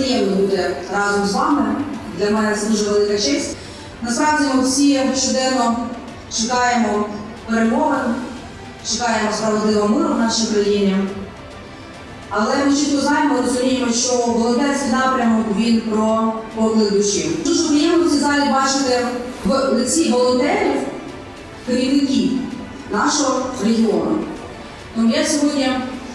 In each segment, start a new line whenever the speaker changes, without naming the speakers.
бути разом з вами. Для мене це дуже велика честь. Насправді ми всі щоденно чекаємо перемоги, чекаємо справедливого миру в нашій країні. Але ми чітко знаємо, розуміємо, що волонтерський напрямок він про поклик душі. Дуже приємно в цій залі бачити в лиці волонтерів керівників нашого регіону. Тому я сьогодні,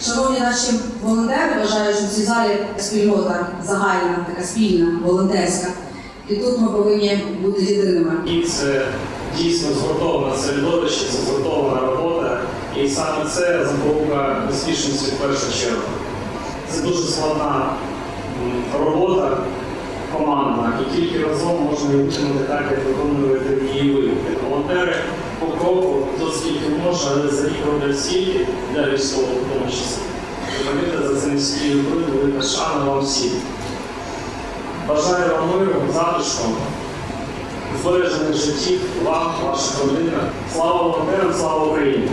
шановні наші волонтери, вважаю, що в цій залі спільнота загальна, така спільна, волонтерська. І тут ми повинні бути єдиними.
І це дійсно згуртована середовище, це згуртована робота. І саме це запорука успішності в першу чергу. Це дуже складна робота командна, і тільки разом можна її виконати так, як виконуєте її ви. Може, за рік роблять стільки для військового в тому числі. Пам'ятайте, за цим всією велика шана вам всім. Бажаю вам миру, затишку, збережених життів, вам, ваших родинах. Слава волонтерам, слава Україні!